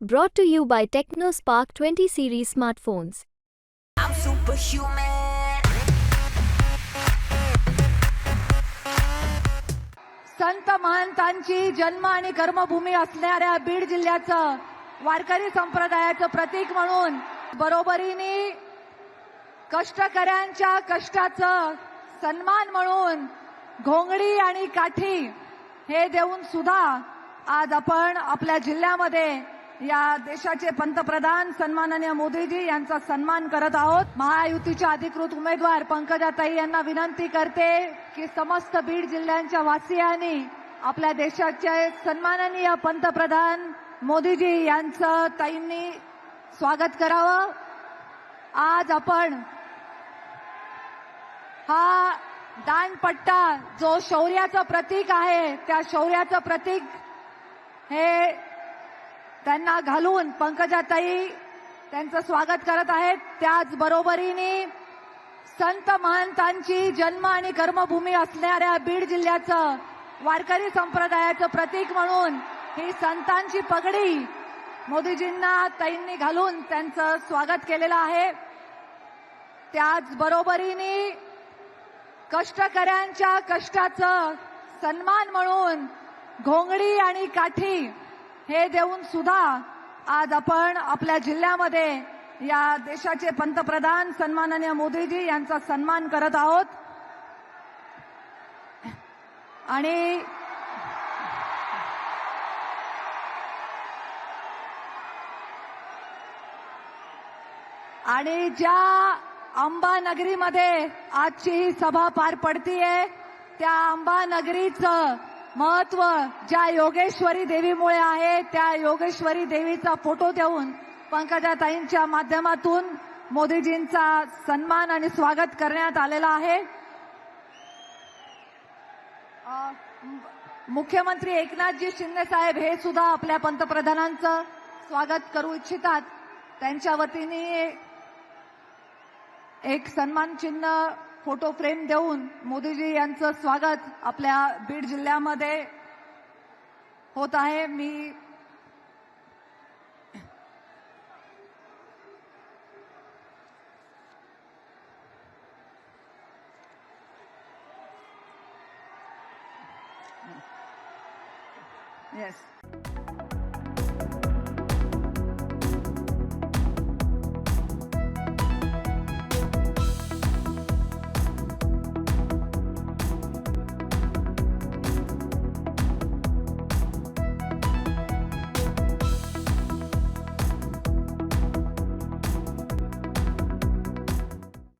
Brought to you by TechnoSpark 20 series smartphones. I'm superhuman. संत महंतांची जन्म आणि कर्मभूमी असणाऱ्या बीड जिल्ह्याचं वारकरी संप्रदायाचं प्रतीक म्हणून बरोबरीने कष्टकऱ्यांच्या कष्टाचं सन्मान म्हणून घोंगडी आणि काठी हे देऊन सुद्धा आज आपण आपल्या जिल्ह्यामध्ये या देशाचे पंतप्रधान सन्माननीय मोदीजी यांचा सन्मान करत आहोत. महायुतीच्या अधिकृत उमेदवार पंकजाताई यांना विनंती करते की समस्त बीड जिल्ह्यांच्या वासियांनी आपल्या देशाचे सन्माननीय पंतप्रधान मोदीजी यांचं ताईंनी स्वागत करावं. आज आपण हा दानपट्टा जो शौर्याचं प्रतीक आहे त्या शौर्याचं प्रतीक हे त्यांना घालून पंकजाताई त्यांचं स्वागत करत आहेत. त्याच बरोबरीने संत महंतांची जन्म आणि कर्मभूमी असणाऱ्या बीड जिल्ह्याचं वारकरी संप्रदायाचं प्रतीक म्हणून ही संतांची पगडी मोदीजींना ताईंनी घालून त्यांचं स्वागत केलेलं आहे. त्याच बरोबरीने कष्टकऱ्यांच्या कष्टाचं सन्मान म्हणून घोंगडी आणि काठी हे देऊन सुद्धा आज आपण आपल्या जिल्ह्यामध्ये या देशाचे पंतप्रधान सन्माननीय मोदीजी यांचा सन्मान करत आहोत. आणि आणि ज्या अंबानगरीमध्ये आजची ही सभा पार पडतीये त्या अंबानगरीचं महत्त्व ज्या योगेश्वरी देवीमुळे आहे त्या योगेश्वरी देवीचा फोटो देऊन पंकजाताईंच्या माध्यमातून मोदीजींचा सन्मान आणि स्वागत करण्यात आलेला आहे. मुख्यमंत्री एकनाथजी शिंदे साहेब हे सुद्धा आपल्या पंतप्रधानांचं स्वागत करू इच्छितात. त्यांच्या वतीने एक सन्मान चिन्ह फोटो फ्रेम देऊन मोदीजी यांचं स्वागत आपल्या बीड जिल्ह्यामध्ये होत आहे. मी येस